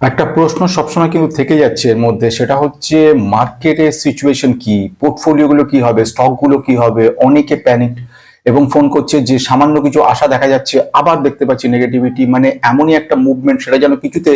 একটা প্রশ্ন সবসময় কিন্তু থেকে যাচ্ছে এর মধ্যে, সেটা হচ্ছে মার্কেটের সিচুয়েশন কি? পোর্টফোলিওগুলো কি হবে? স্টকগুলো কি হবে? অনেকে প্যানিক এবং ফোন করছে যে সামান্য কিছু আশা দেখা যাচ্ছে, আবার দেখতে পাচ্ছি নেগেটিভিটি মানে এমনই একটা মুভমেন্ট সেটা যেন কিছুতে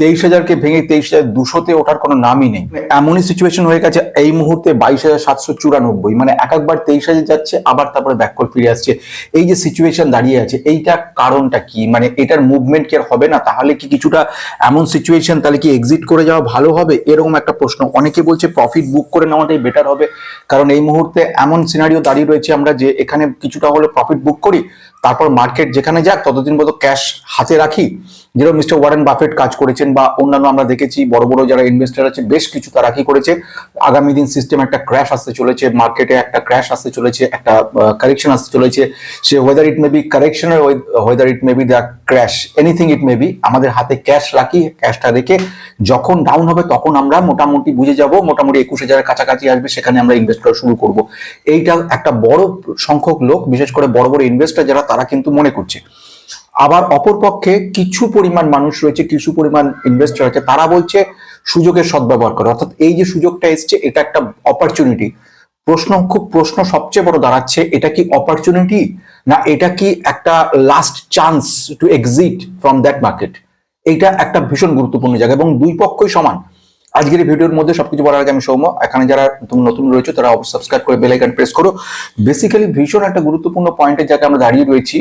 তেইশ হাজারকে ভেঙে তেইশ হাজার দুশোতে ওঠার কোনো নামই নেই। মানে এমনই সিচুয়েশন হয়ে গেছে এই মুহূর্তে বাইশ হাজার সাতশো চুরানব্বই মানে এক একবার তেইশ হাজার যাচ্ছে, আবার তারপরে ব্যাক করে ফিরে আসছে। এই যে সিচুয়েশন দাঁড়িয়ে আছে, এইটা কারণটা কি? মানে এটার মুভমেন্ট কি আর হবে না? তাহলে কি কিছুটা এমন সিচুয়েশন তাহলে কি এক্সিট করে যাওয়া ভালো হবে? এরকম একটা প্রশ্ন। অনেকে বলছে প্রফিট বুক করে নেওয়াটাই বেটার হবে, কারণ এই মুহূর্তে এমন সিনারিও দাঁড়িয়ে রয়েছে আমরা যে এখানে কিছুটা হলে প্রফিট বুক করি তারপর মার্কেট যেখানে যাক, ততদিন পর্যন্ত ক্যাশ হাতে রাখি। যেরকম মিস্টার ওয়ারেন বাফেট কাজ করেছেন বা অন্যান্য আমরা দেখেছি, বড় বড় যারা ইনভেস্টার আছে বেশ কিছু তারা কি করেছে। আগামী দিন সিস্টেম একটা ক্র্যাশ আসতে চলেছে মার্কেটে একটা ক্র্যাশ আসতে চলেছে, একটা কারেকশন আসতে চলেছে। Say whether it may be correction whether it may be the crash anything it may be আমাদের হাতে ক্যাশ রাখি ক্যাশটা রেখে যখন ডাউন হবে তখন আমরা মোটামুটি বুঝে যাব, মোটামুটি একুশ হাজারের কাছাকাছি আসবে, সেখানে আমরা ইনভেস্ট করা শুরু করব। এইটা একটা বড় সংখ্যক লোক, বিশেষ করে বড় বড় ইনভেস্টার যারা তারা কিন্তু মনে করছে। আবার অপরপক্ষে কিছু পরিমাণ মানুষ রয়েছে, কিছু পরিমাণ ইনভেস্টর আছে, তারা বলছে সুযোগের সদ্ব্যবহার করে। অর্থাৎ এই যে সুযোগটা এসছে, এটা একটা অপরচুনিটি প্রশ্ন, খুব প্রশ্ন সবচেয়ে বড় দাঁড়াচ্ছে, এটা কি অপরচুনিটি না এটা কি একটা last chance to exit from that market এইটা একটা ভীষণ গুরুত্বপূর্ণ জায়গা এবং দুই পক্ষই সমান। আজকের এই ভিডিওর মধ্যে সবকিছু বলার আগে আমি সৌম্য। এখানে যারা তুমি নতুন রয়েছে, তারা সাবস্ক্রাইব করে বেল আইকন প্রেস করো। বেসিক্যালি ভীষণ একটা গুরুত্বপূর্ণ পয়েন্টের জায়গায় আমরা দাঁড়িয়ে রয়েছি।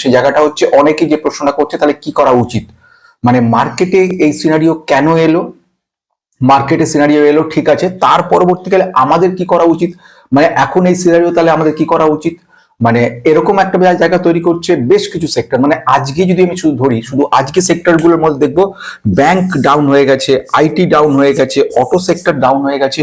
সেই জায়গাটা হচ্ছে অনেকে যে প্রশ্নটা করছে, তাহলে কি করা উচিত? মানে মার্কেটে এই সিনারিও কেন এলো? মার্কেটে সিনারিও এলো, ঠিক আছে। তার পরবর্তীকালে আমাদের কি করা উচিত? মানে এখন এই সিনারিও তাহলে আমাদের কি করা উচিত? মানে এরকম একটা জায়গা তৈরি করছে বেশ কিছু সেক্টর মানে আজকে যদি আমি শুধু ধরি, শুধু আজকে সেক্টরগুলোর মধ্যে দেখব ব্যাংক ডাউন হয়ে গেছে আইটি ডাউন হয়ে গেছে অটো সেক্টর ডাউন হয়ে গেছে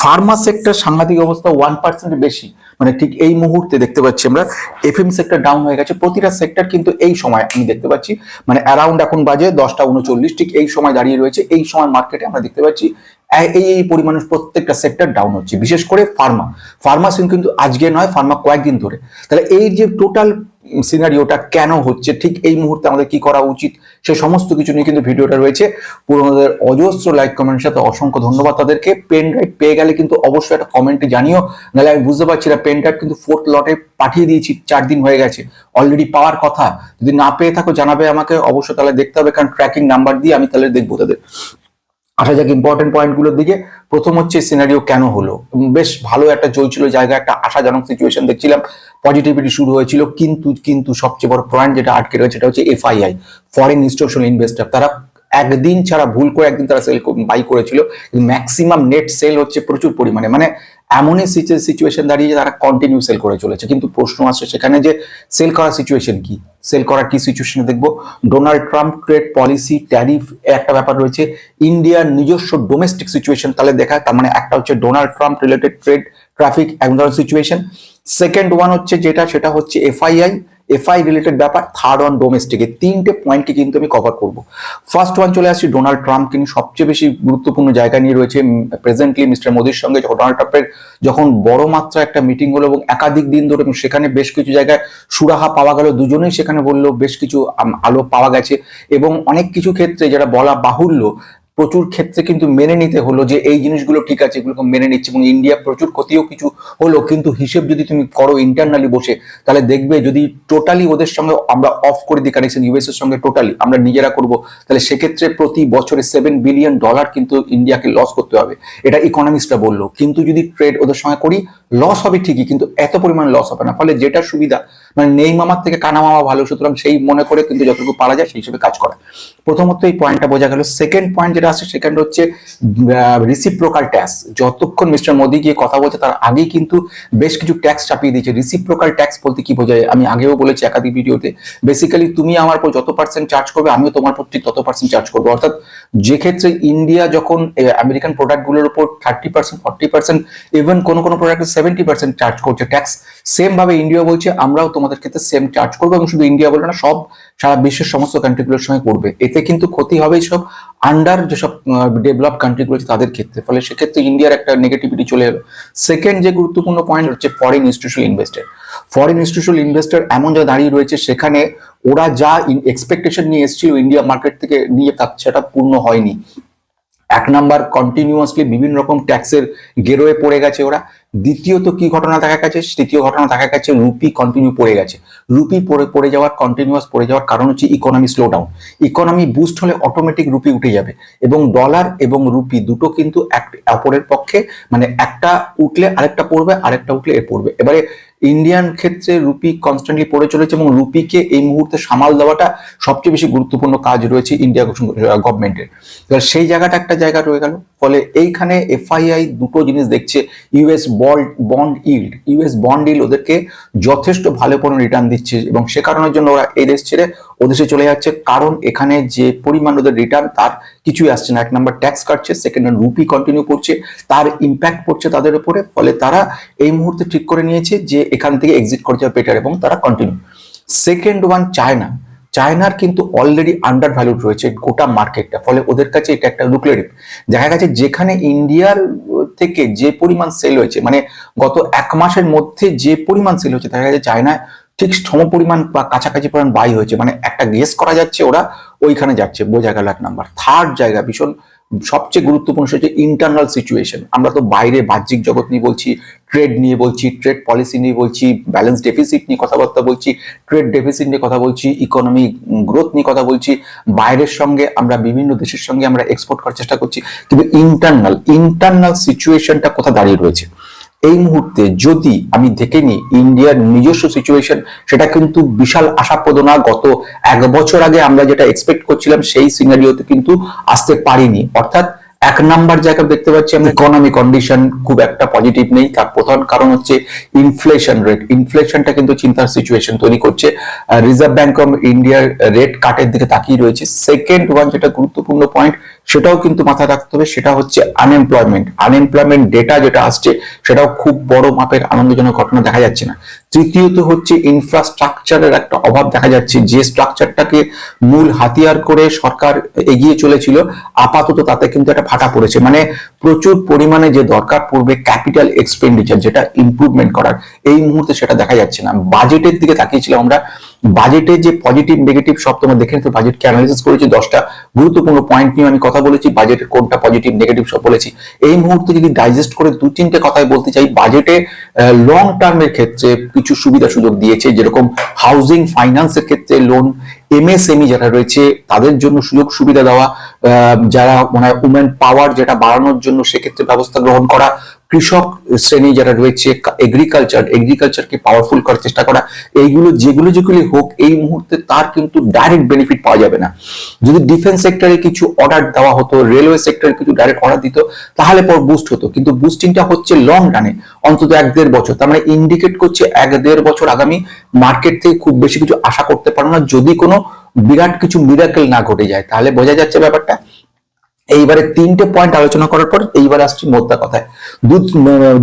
ফার্মা সেক্টর সাংঘাতিক অবস্থা ওয়ান পার্সেন্ট বেশি। মানে ঠিক এই মুহূর্তে দেখতে পাচ্ছি আমরা এফএম সেক্টর ডাউন হয়ে গেছে। প্রতিটা সেক্টর কিন্তু এই সময় আমি দেখতে পাচ্ছি মানে অ্যারাউন্ড এখন বাজে দশটা উনচল্লিশ, ঠিক এই সময় দাঁড়িয়ে রয়েছে, এই সময় মার্কেটে আমরা দেখতে পাচ্ছি এই এই পরিমাণের প্রত্যেকটা সেক্টর ডাউন হচ্ছে। বিশেষ করে ফার্মা ফার্মা কিন্তু আজকে নয় ফার্মা কয়েকদিন ধরে। তাহলে এই যে টোটাল সিনারিওটা কেন হচ্ছে, ঠিক এই মুহূর্তে আমাদের কি করা উচিত, সে সমস্ত কিছু নিয়ে কিন্তু ভিডিওটা রয়েছে। পুরোনোদের অজস্র লাইক কমেন্টের সাথে অসংখ্য ধন্যবাদ তাদেরকে। পেন ড্রাইভ পেয়ে গেলে কিন্তু অবশ্যই একটা কমেন্টে জানিও। নাহলে আমি বুঝতে পারছি না পেন ড্রাইভ কিন্তু ফোর্থ লটে পাঠিয়ে দিয়েছি, চার দিন হয়ে গেছে। অলরেডি পাওয়ার কথা। যদি না পেয়ে থাকো, জানাবে আমাকে, অবশ্যই তাহলে দেখতে হবে, কারণ ট্র্যাকিং নাম্বার দিয়ে আমি তাহলে দেখব তাদের। আসা যাক ইম্পর্টেন্ট পয়েন্টগুলোর দিকে। প্রথম হচ্ছে সিনারিও কেন হলো? বেশ ভালো একটা চলছিল জায়গা, একটা আশাজনক সিচুয়েশন দেখছিলাম। পজিটিভিটি শুরু হয়েছিল, কিন্তু কিন্তু সবচেয়ে বড় পয়েন্ট যেটা আটকে রয়েছে সেটা হচ্ছে এফআইআই ফরেন ইনস্টিটিউশনাল ইনভেস্টর তারা একদিন ছাড়া ভুল করে একদিন তারা সেল বাই করেছিল। ম্যাক্সিমাম নেট সেল হচ্ছে প্রচুর পরিমাণে। মানে এমনই সিচুয়েশন দাঁড়িয়ে তারা কন্টিনিউ সেল করে চলেছে। কিন্তু প্রশ্ন আসছে সেখানে যে সেল করার সিচুয়েশন কি? সেল করার কি সিচুয়েশনে দেখব? Donald Trump trade policy tariff একটা ব্যাপার রয়েছে। ইন্ডিয়ার নিজস্ব ডোমেস্টিক সিচুয়েশন তাহলে দেখা তার মানে একটা হচ্ছে Donald Trump related trade traffic এক ধরনের সিচুয়েশন সেকেন্ড ওয়ান হচ্ছে যেটা, সেটা হচ্ছে এফআইআই এফআই রিলেটেড ব্যাপার থার্ড ওয়ান ডোমেস্টিকে তিনটে পয়েন্টকে কিন্তু আমি কভার করব। ফার্স্ট ওয়ান চলে আসছি ডোনাল্ড ট্রাম্প তিনি সবচেয়ে বেশি গুরুত্বপূর্ণ জায়গা নিয়ে রয়েছে। প্রেজেন্টলি মিস্টার মোদির সঙ্গে ডোনাল্ড ট্রাম্পের যখন বড় মাত্রা একটা মিটিং হলো এবং একাধিক দিন ধরে সেখানে বেশ কিছু জায়গায় সুরাহা পাওয়া গেল, দুজনেই সেখানে বলল, বেশ কিছু আলো পাওয়া গেছে এবং অনেক কিছু ক্ষেত্রে যেটা বলা বাহুল্য প্রচুর ক্ষেত্রে কিন্তু মেনে নিতে হলো যে এই জিনিসগুলো ঠিক আছে, এগুলোকে মেনে নিচ্ছে এবং ইন্ডিয়া প্রচুর ক্ষতিও কিছু হলো, কিন্তু হিসেব যদি তুমি করো ইন্টারনালি বসে, তাহলে দেখবে যদি টোটালি ওদের সঙ্গে আমরা অফ করে দিই কানেকশন ইউএস এর সঙ্গে টোটালি আমরা নিজেরা করব, তাহলে সেক্ষেত্রে প্রতি বছরে সেভেন বিলিয়ন ডলার কিন্তু ইন্ডিয়াকে লস করতে হবে। এটা ইকোনমিস্টরা বলল, কিন্তু যদি ট্রেড ওদের সঙ্গে করি লস হবে ঠিকই, কিন্তু এত পরিমাণ লস হবে না, ফলে যেটা সুবিধা মানে নেই মামার থেকে কানা মামা ভালো, সুতরাং সেই মনে করে কিন্তু যতটুকু পারা যায় সেই হিসেবে কাজ করা। প্রথমত এই পয়েন্টটা বোঝা গেল। সেকেন্ড পয়েন্ট যেটা আছে সেকেন্ড হচ্ছে রিসিপ্রোকাল ট্যাক্স যতক্ষণ মিস্টার মোদি গিয়ে কথা বলছে, তার আগেই কিন্তু বেশ কিছু ট্যাক্স চাপিয়ে দিয়েছে। রিসিপ্রোকাল ট্যাক্স বলতে কি বোঝায়? আমি আগেও বলেছি একাধিক ভিডিওতে। বেসিক্যালি তুমি আমার উপর যত পার্সেন্ট চার্জ করবে, আমিও তোমার ঠিক তত পার্সেন্ট চার্জ করব। অর্থাৎ যে ক্ষেত্রে ইন্ডিয়া যখন আমেরিকান প্রোডাক্টগুলোর উপর thirty percent forty percent even কোনো কোনো প্রোডাক্টে সেভেন্টি পার্সেন্ট চার্জ করছে ট্যাক্স সেম ভাবে ইন্ডিয়া বলছে, আমরাও তোমাদের ক্ষেত্রে সেম চার্জ করব এবং শুধু ইন্ডিয়া বলে না, সব সারা বিশ্বের সমস্ত কান্ট্রিগুলোর সঙ্গে করবে। এতে কিন্তু ক্ষতি হবে সব আন্ডার যেসব ডেভেলপ কান্ট্রিগুলো আছে তাদের ক্ষেত্রে। ফলে সেক্ষেত্রে ইন্ডিয়ার একটা নেগেটিভিটি চলে এলো। সেকেন্ড যে গুরুত্বপূর্ণ পয়েন্ট হচ্ছে foreign institutional investor foreign institutional investor এমন যা দাঁড়িয়ে রয়েছে সেখানে ওরা যা এক্সপেকটেশন নিয়ে এসেছিল ইন্ডিয়া মার্কেট থেকে নিয়ে, তা সেটা পূর্ণ হয়নি। এক নাম্বার কন্টিনিউয়াসলি বিভিন্ন রকম ট্যাক্সের গেরোয়ে পড়ে গেছে ওরা। দ্বিতীয়ত কি ঘটনা দেখা গেছে? তৃতীয় ঘটনা দেখা গেছে, রুপি কন্টিনিউ পড়ে গেছে। রুপি পড়ে পড়ে যাওয়ার কন্টিনিউয়াস পড়ে যাওয়ার কারণ হচ্ছে economy slow down economy boost হলে অটোমেটিক রুপি উঠে যাবে এবং ডলার এবং রুপি দুটো কিন্তু এক, অপরের পক্ষে মানে একটা উঠলে আরেকটা পড়বে, আরেকটা উঠলে এ পড়বে। এবারে ইন্ডিয়ান ক্ষেত্রে রুপি কনস্ট্যান্টলি পড়ে চলেছে এবং রুপিকে এই মুহূর্তে সামাল দেওয়াটা সবচেয়ে বেশি গুরুত্বপূর্ণ কাজ রয়েছে ইন্ডিয়া গভর্নমেন্টের এবার সেই জায়গাটা একটা জায়গা রয়ে গেল। ফলে এইখানে এফআইআই দুটো জিনিস দেখছে US bond bond yield US bond yield ওদেরকে যথেষ্ট ভালো কোনো রিটার্ন দিচ্ছে এবং সে কারণের জন্য ওরা এই দেশ ছেড়ে ওদেশে চলে যাচ্ছে। কারণ এখানে যে পরিমাণ ওদের রিটার্ন তার কিছুই আসছে না। এক নম্বর ট্যাক্স কাটছে সেকেন্ড রুপি কন্টিনিউ করছে, তার ইম্প্যাক্ট পড়ছে তাদের উপরে, ফলে তারা এই মুহূর্তে ঠিক করে নিয়েছে যে এখান থেকে এক্সিট করে যাওয়া বেটার এবং তারা কন্টিনিউ সেকেন্ড ওয়ান চায়না চায়নার কিন্তু অলরেডি আন্ডার ভ্যালুড রয়েছে গোটা মার্কেটটা ফলে ওদের কাছে এটা একটা লুকলেটিভ দেখা গেছে যেখানে ইন্ডিয়ার থেকে যে পরিমাণ সেল হয়েছে মানে গত এক মাসের মধ্যে যে পরিমাণ সেল হয়েছে, দেখা গেছে চায়নায় ঠিক সম পরিমাণ বা কাছাকাছি পরিমাণ বাই হয়েছে। মানে একটা গেস করা যাচ্ছে ওরা, ওইখানে যাচ্ছে। বোঝা গেল এক নাম্বার থার্ড জায়গা ভীষণ সবচেয়ে গুরুত্বপূর্ণ হচ্ছে ইন্টারনাল সিচুয়েশন আমরা তো বাইরে বাহ্যিক জগৎ নিয়ে বলছি ট্রেড নিয়ে বলছি ট্রেড পলিসি নিয়ে বলছি ব্যালেন্স ডেফিসিট নিয়ে কথাবার্তা বলছি ট্রেড ডেফিসিট নিয়ে কথা বলছি ইকোনমি গ্রোথ নিয়ে কথা বলছি, বাইরের সঙ্গে আমরা বিভিন্ন দেশের সঙ্গে আমরা এক্সপোর্ট করার চেষ্টা করছি। কিন্তু ইন্টারনাল ইন্টারনাল সিচুয়েশনটা কোথা দাঁড়িয়ে রয়েছে? এই মুহূর্তে যদি আমি দেখে নিই ইন্ডিয়ার নিজস্ব সিচুয়েশন সেটা কিন্তু বিশাল আশাপ্রদ না গত এক বছর আগে আমরা যেটা এক্সপেক্ট করছিলাম, সেই সিনারিওতে কিন্তু আসতে পারিনি। অর্থাৎ এক নাম্বার জায়গা দেখতে পাচ্ছি আমরা ইকোনমি কন্ডিশন খুব একটা পজিটিভ নেই। তার প্রধান কারণ হচ্ছে ইনফ্লেশন রেট ইনফ্লেশনটা কিন্তু চিন্তার সিচুয়েশন তৈরি করছে। রিজার্ভ ব্যাংক অফ ইন্ডিয়ার রেট কাটের দিকে তাকিয়ে রয়েছে। সেকেন্ড ওয়ান যেটা গুরুত্বপূর্ণ পয়েন্ট সেটাও কিন্তু মাথায় রাখতে হবে, সেটা হচ্ছে আনএমপ্লয়মেন্ট আনএমপ্লয়মেন্ট ডেটা যেটা আসছে, সেটাও খুব বড় মাপের আনন্দজনক ঘটনা দেখা যাচ্ছে না। তৃতীয়ত হচ্ছে ইনফ্রাস্ট্রাকচারের একটা অভাব দেখা যাচ্ছে। যে স্ট্রাকচারটাকে মূল হাতিয়ার করে সরকার এগিয়ে চলেছিল, আপাতত তাতে কিন্তু একটা ফাটা পড়েছে। মানে প্রচুর পরিমাণে যে দরকার পড়বে ক্যাপিটাল এক্সপেন্ডিচার যেটা ইম্প্রুভমেন্ট করার, এই মুহূর্তে সেটা দেখা যাচ্ছে না। বাজেটের দিকে তাকিয়েছিলাম আমরা বাজেটে যে পজিটিভ নেগেটিভ সব তোমরা দেখে নিতে বাজেটকে অ্যানালিসিস করেছি, দশটা গুরুত্বপূর্ণ পয়েন্ট নিয়ে আমি কথা বলেছি বাজেটের কোনটা পজিটিভ নেগেটিভ সব বলেছি। এই মুহূর্তে যদি ডাইজেস্ট করে দু তিনটে কথাই বলতে চাই বাজেটে লং টার্মের ক্ষেত্রে কিছু সুবিধা সুযোগ দিয়েছে, যেরকম হাউজিং ফাইন্যান্সের ক্ষেত্রে লোন এমএসএমই যারা রয়েছে, তাদের জন্য সুযোগ সুবিধা দেওয়া যারা মানে উমেন পাওয়ার যেটা বাড়ানোর জন্য সেক্ষেত্রে ব্যবস্থা গ্রহণ করা কৃষক শ্রেণি যারা রয়েছে এগ্রিকালচার এগ্রিকালচারকে পাওয়ারফুল করার চেষ্টা করা, এইগুলো যেগুলো যেগুলি হোক, এই মুহূর্তে তার কিন্তু ডাইরেক্ট বেনিফিট পাওয়া যাবে না। যদি ডিফেন্স সেক্টরে কিছু অর্ডার দেওয়া হতো রেলওয়ে সেক্টরে কিছু ডাইরেক্ট অর্ডার দিত, তাহলে পর বুস্ট হতো। কিন্তু বুস্টিংটা হচ্ছে লং রানে অন্তত এক দেড় বছর। তার মানে ইন্ডিকেট করছে এক দেড় বছর আগামী মার্কেট থেকে খুব বেশি কিছু আশা করতে পারো না। যদি কোনো বিরাট কিছু মিরাকেল না ঘটে যায়, তাহলে বোঝা যাচ্ছে ব্যাপারটা এইবারে তিনটে পয়েন্ট আলোচনা করার পর এইবার আসছি মোদ্দা কথায়। দুধ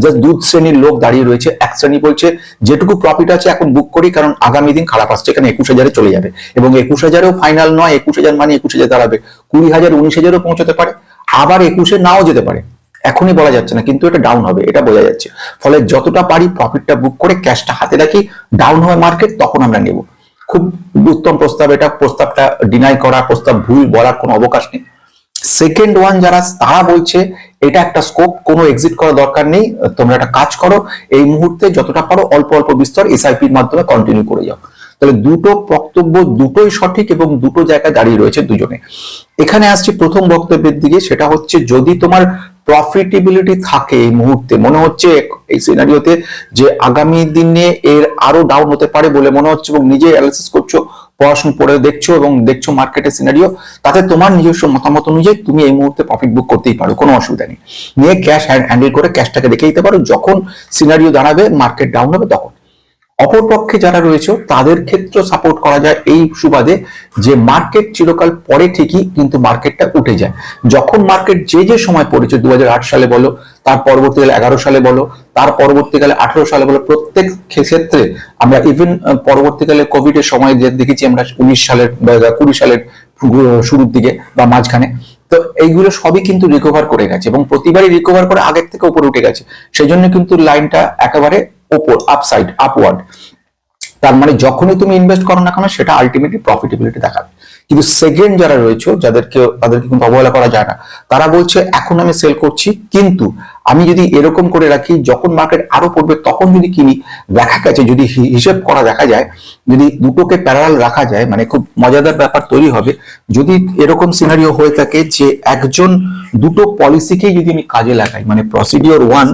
জাস্ট দুধ শ্রেণির লোক দাঁড়িয়ে রয়েছে। এক শ্রেণি বলছে, যেটুকু প্রফিট আছে এখন বুক করি, কারণ আগামী দিন খারাপ আসছে এখানে একুশ হাজারে চলে যাবে। এবং একুশ হাজারেও ফাইনাল নয়, একুশ হাজার মানে একুশ হাজার দাঁড়াবে। কুড়ি হাজার, উনিশ হাজারও পৌঁছতে পারে, আবার একুশে নাও যেতে পারে। এখনই বলা যাচ্ছে না, কিন্তু এটা ডাউন হবে, এটা বোঝা যাচ্ছে। ফলে যতটা পারি প্রফিটটা বুক করে ক্যাশটা হাতে রাখি ডাউন হয় মার্কেট তখন আমরা নেব। খুব উত্তম প্রস্তাব এটা, প্রস্তাবটা ডিনাই করা, প্রস্তাব ভুল বলার কোনো অবকাশ নেই। সেকেন্ড ওয়ান যারা তারা বলছে, এটা একটা স্কোপ কোনো এক্সিট করার দরকার নেই। তোমরা একটা কাজ করো, এই মুহূর্তে যতটা পারো অল্প অল্প বিস্তর এসআইপির মাধ্যমে কন্টিনিউ করে যাও। তাহলে দুটো বক্তব্য দুটোই সঠিক এবং দুটো জায়গায় দাঁড়িয়ে রয়েছে দুজনে। এখানে আসছে প্রথম বক্তব্যের দিকে, সেটা হচ্ছে যদি তোমার প্রফিটেবিলিটি থাকে এই মুহূর্তে, মনে হচ্ছে এই সিনারিওতে যে আগামী দিনে এর আরও ডাউন হতে পারে বলে মনে হচ্ছে এবং নিজে অ্যানালিসিস করছ পড়াশোনা পড়ে দেখছ এবং দেখছ মার্কেটের সিনারিও তাতে তোমার নিজস্ব মতামত অনুযায়ী তুমি এই মুহূর্তে প্রফিট বুক করতেই পারো, কোনো অসুবিধা নেই। নিয়ে ক্যাশ হ্যান্ডেল করে ক্যাশটাকে দেখে দিতে পারো, যখন সিনারিও দাঁড়াবে মার্কেট ডাউন হবে, তখন। অপরপক্ষে যারা রয়েছে, তাদের ক্ষেত্রে সাপোর্ট করা যায় এই সুবাদে যে মার্কেট চিরকাল পরে ঠিকই কিন্তু মার্কেটটা উঠে যায়। যখন মার্কেট যে যে সময় পড়েছে দুই হাজার আট সালে বলো, তার পরবর্তীকালে এগারো সালে বলো, তার পরবর্তীকালে আঠারো সালে বলো, প্রত্যেক ক্ষেত্রে আমরা ইভেন পরবর্তীকালে কোভিড এর সময় যে দেখেছি আমরা উনিশ সালের কুড়ি সালের শুরুর দিকে বা মাঝখানে। তো এইগুলো সবই কিন্তু রিকভার করে গেছে এবং প্রতিবারই রিকভার করে আগের থেকে উপরে উঠে গেছে। সেই জন্য কিন্তু লাইনটা একেবারে ওপর আপসাইড আপওয়ার্ড তার মানে যখনই তুমি ইনভেস্ট করো না কেন, সেটা আলটিমেটলি প্রফিটেবিলিটি দেখাবে। কিন্তু সেকেন্ড যারা রয়েছে, যাদেরকে, তাদেরকে কিন্তু অবহেলা করা যায় না। তারা বলছে, এখন আমি সেল করছি, কিন্তু আমি যদি এরকম করে রাখি, যখন মার্কেট আরও পড়বে, তখন যদি কিনি, দেখা গেছে যদি হিসেব করা দেখা যায়, যদি দুটোকে প্যারাল রাখা যায় মানে খুব মজাদার ব্যাপার তৈরি হবে। যদি এরকম সিনারিও হয়ে থাকে যে একজন দুটো পলিসিকেই যদি আমি কাজে লাগাই মানে প্রসিডিওর ওয়ান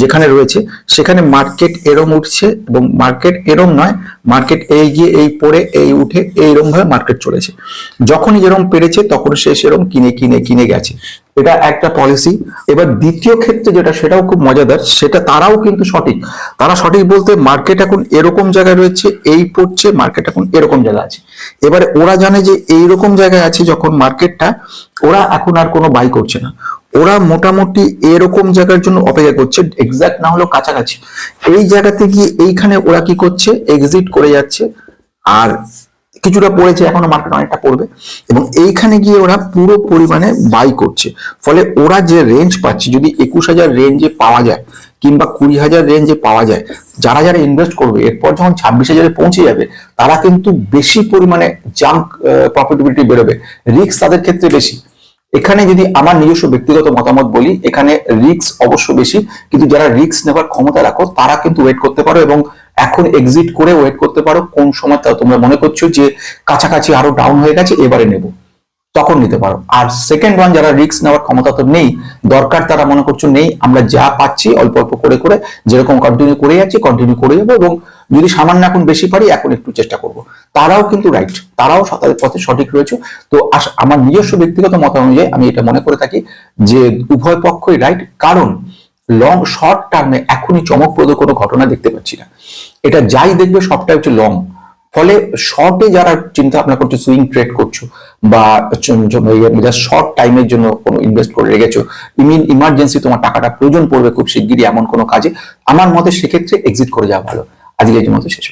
যেখানে রয়েছে, সেখানে মার্কেট এরম উঠছে এবং মার্কেট এরম নয় মার্কেট এই গিয়ে এই পড়ে, এই উঠে এইরকম ভাবে মার্কেট চলেছে। যখনই যেরকম পেরেছে, তখন সে সেরকম কিনে কিনে কিনে গেছে। এটা একটা পলিসি এবার দ্বিতীয় ক্ষেত্রে যেটা, সেটাও খুব মজাদার, সেটা তারাও কিন্তু সঠিক। তারা সঠিক বলতে মার্কেট এখন এরকম জায়গায় রয়েছে, এই পড়ছে মার্কেট এখন এরকম জায়গায় আছে। এবারে ওরা জানে যে এইরকম জায়গায় আছে যখন মার্কেটটা ওরা এখন আর কোনো বাই করছে না। ওরা মোটামুটি এরকম জায়গার জন্য অপেক্ষা করছে এক্সাক্ট না হলেও কাছাকাছি। এই জায়গাতে গিয়ে এইখানে ওরা কি করছে এক্সিট করে যাচ্ছে। আর কিছুটা পড়েছে, এখনও মার্কেট অনেকটা পড়বে। এবং এইখানে গিয়ে ওরা পুরো পরিমাণে বাই করছে। ফলে ওরা যে রেঞ্জ পাচ্ছে, যদি একুশ হাজার রেঞ্জে পাওয়া যায়, কিংবা কুড়ি হাজার রেঞ্জে পাওয়া যায়, যারা যারা ইনভেস্ট করবে, এরপর যখন ছাব্বিশ হাজারে পৌঁছে যাবে, তারা কিন্তু বেশি পরিমাণে জাম্প প্রফিটেবিলিটি বেরোবে। রিস্ক তাদের ক্ষেত্রে বেশি। এখানে যদি আমার নিজস্ব ব্যক্তিগত মতামত বলি, এখানে রিস্ক অবশ্য বেশি, কিন্তু যারা রিস্ক নেবার ক্ষমতা রাখো, তারা কিন্তু ওয়েট করতে পারো এবং এখন এক্সিট করে ওয়েট করতে পারো। কোন সময় তোমরা মনে করছ যে কাছাকাছি আরও ডাউন হয়ে গেছে, এবারে নেব। তখন নিতে পারো। আর সেকেন্ড ওয়ান যারা রিস্ক নেওয়ার ক্ষমতা তো নেই, দরকার তারা মনে করছ নেই, আমরা যা পাচ্ছি অল্প অল্প করে করে, যেরকম কন্টিনিউ করে যাচ্ছি কন্টিনিউ করে যাব এবং যদি সামান্য এখন বেশি পারি, এখন একটু চেষ্টা করব। তারাও কিন্তু রাইট তারাও তাদের পথে সঠিক রয়েছে। তো আমার নিজস্ব ব্যক্তিগত মত অনুযায়ী আমি এটা মনে করে থাকি যে উভয় পক্ষই রাইট কারণ লং শর্ট টার্মে এখনই চমকপ্রদ কোনো ঘটনা দেখতে পাচ্ছি না। এটা যাই দেখবে সবটাই হচ্ছে লং ফলে শর্টে যারা চিন্তা ভাবনা করছ সুইং ট্রেড করছ বা শর্ট টাইমের জন্য কোনো ইনভেস্ট করে রেখেছো ইমিন ইমার্জেন্সি তোমার টাকাটা প্রয়োজন পড়বে খুব শিগগিরই এমন কোনো কাজে, আমার মতে সেক্ষেত্রে এক্সিট করে যাওয়া ভালো। আজকে এই মতো শেষ।